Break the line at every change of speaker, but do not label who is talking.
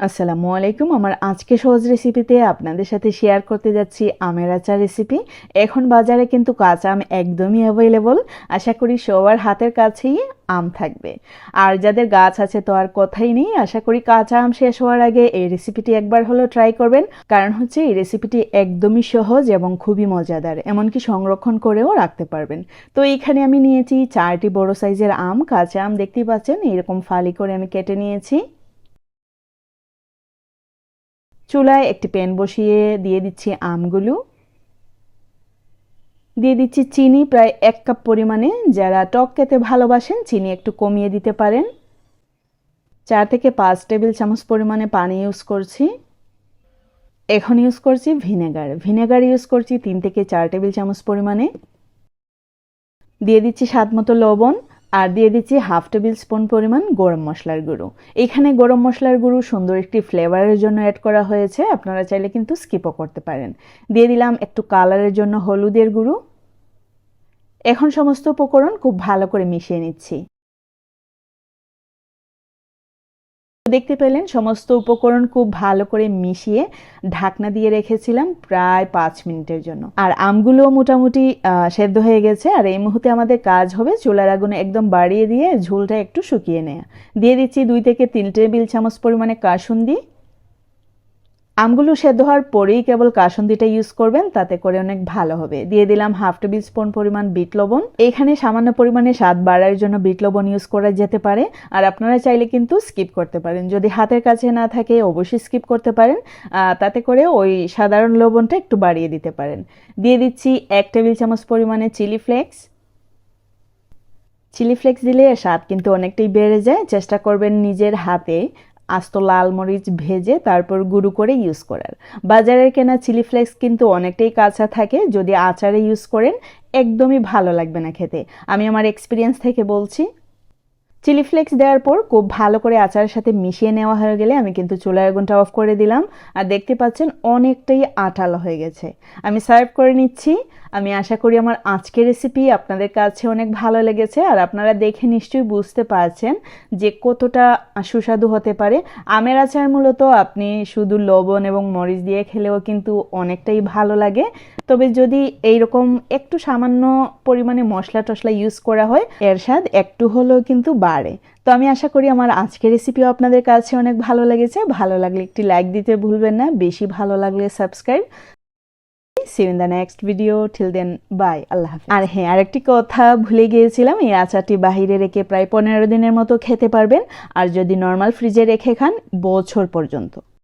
আসসালামু আলাইকুম। আমার আজকে সহজ রেসিপিতে আপনাদের সাথে শেয়ার করতে যাচ্ছি আমের আচার রেসিপি এখন বাজারে কিন্তু কাঁচা আম একদমই অ্যাভেলেবল আশা করি সবার হাতের কাছেই আম থাকবে। আর যাদের গাছ আছে তো আর কথাই নেই। আশা করি কাঁচা আম শেষ হওয়ার আগে এই রেসিপিটি একবার হলো ট্রাই করবেন। কারণ হচ্ছে এই রেসিপিটি একদমই সহজ এবং খুবই মজাদার। এমনকি সংরক্ষণ করেও রাখতে পারবেন। তো এইখানে আমি নিয়েছি চারটি বড় সাইজের আম। কাঁচা আম দেখতেই পাচ্ছেন এরকম ফালি করে আমি কেটে নিয়েছি। চুলায় একটি প্যান বসিয়ে দিয়ে দিচ্ছি আমগুলো। দিয়ে দিচ্ছি চিনি, প্রায় এক কাপ পরিমাণে। যারা টক খেতে ভালোবাসেন, চিনি একটু কমিয়ে দিতে পারেন। চার থেকে পাঁচ টেবিল চামচ পরিমাণে পানি ইউজ করছি। এখন ইউজ করছি ভিনেগার। ভিনেগার ইউজ করছি তিন থেকে চার টেবিল চামচ পরিমাণে। দিয়ে দিচ্ছি স্বাদ মতো লবণ। আর দিয়ে দিচ্ছি হাফ টেবিল স্পুন পরিমাণ গরম মশলার গুঁড়ো। এখানে গরম মশলার গুঁড়ো সুন্দর একটি ফ্লেভারের জন্য অ্যাড করা হয়েছে, আপনারা চাইলে কিন্তু স্কিপও করতে পারেন। দিয়ে দিলাম একটু কালারের জন্য হলুদের গুঁড়ো। এখন সমস্ত উপকরণ খুব ভালো করে মিশিয়ে নিচ্ছি। দেখতে পেলেন, সমস্ত উপকরণ খুব ভালো করে মিশিয়ে ঢাকনা দিয়ে রেখেছিলাম প্রায় পাঁচ মিনিটের জন্য। আর আমগুলো মোটামুটি সেদ্ধ হয়ে গেছে। আর এই মুহূর্তে আমাদের কাজ হবে চুলার আগুনে একদম বাড়িয়ে দিয়ে ঝোলটা একটু শুকিয়ে নেয়া। দিয়ে দিচ্ছি দুই থেকে তিন টেবিল চামচ পরিমাণে কাসুন্দি আমগুলো সেদ্ধ হওয়ার পরেই কেবল কাসন্দিটা ইউজ করবেন, তাতে করে অনেক ভালো হবে। দিয়ে দিলাম হাফ টেবিল স্পুন পরিমাণ বিট লবণ। এখানে সামান্য পরিমাণে স্বাদ বাড়ার জন্য বিট লবণ ইউজ করা যেতে পারে। আর আপনারা চাইলে কিন্তু স্কিপ করতে পারেন। যদি হাতের কাছে না থাকে, অবশ্যই স্কিপ করতে পারেন। তাতে করে ওই সাধারণ লবণটা একটু বাড়িয়ে দিতে পারেন। দিয়ে দিচ্ছি এক টেবিল চামচ পরিমাণে চিলি ফ্লেক্স চিলি ফ্লেক্স দিলে স্বাদ কিন্তু অনেকটাই বেড়ে যায়। চেষ্টা করবেন নিজের হাতে। আস্ত লাল মরিচ ভেজে তারপর গুঁড়ো করে ইউজ করার বাজারের কেনা চিলি ফ্লেক্স কিন্তু অনেকটাই কাঁচা থাকে, যদি আচারে ইউজ করেন, একদমই ভালো লাগবে না খেতে। আমি আমার এক্সপিরিয়েন্স থেকে বলছি। চিলি ফ্লেক্স দেওয়ার পর খুব ভালো করে আচারের সাথে মিশিয়ে নেওয়া হয়ে গেলে আমি কিন্তু চুলার আগুনটা অফ করে দিলাম। আর দেখতে পাচ্ছেন অনেকটাই আটালো হয়ে গেছে। আমি সার্ভ করে নিচ্ছি। আমি আশা করি আমার আজকের রেসিপি আপনাদের কাছে অনেক ভালো লেগেছে। আর আপনারা দেখে নিশ্চয়ই বুঝতে পারছেন যে কতটা সুস্বাদু হতে পারে। আমের আচার মূলত আপনি শুধু লবণ এবং মরিচ দিয়ে খেলেও কিন্তু অনেকটাই ভালো লাগে। তবে যদি এইরকম একটু সামান্য পরিমাণে মশলা টশলা ইউজ করা হয় এর স্বাদ একটু হলেও কিন্তু বাড়ে তো আমি আশা করি আমার আজকের রেসিপিও আপনাদের কাছে অনেক ভালো লেগেছে। ভালো লাগলে একটি লাইক দিতে ভুলবেন না। বেশি ভালো লাগলে subscribe see in the next video till then bye আল্লাহ হাফিজ। আর হ্যাঁ আরেকটি কথা ভুলে গিয়েছিলাম। এই আচারটি বাহিরে রেখে প্রায় পনেরো দিনের মতো খেতে পারবেন। আর যদি নর্মাল ফ্রিজে রেখে খান, বছর পর্যন্ত।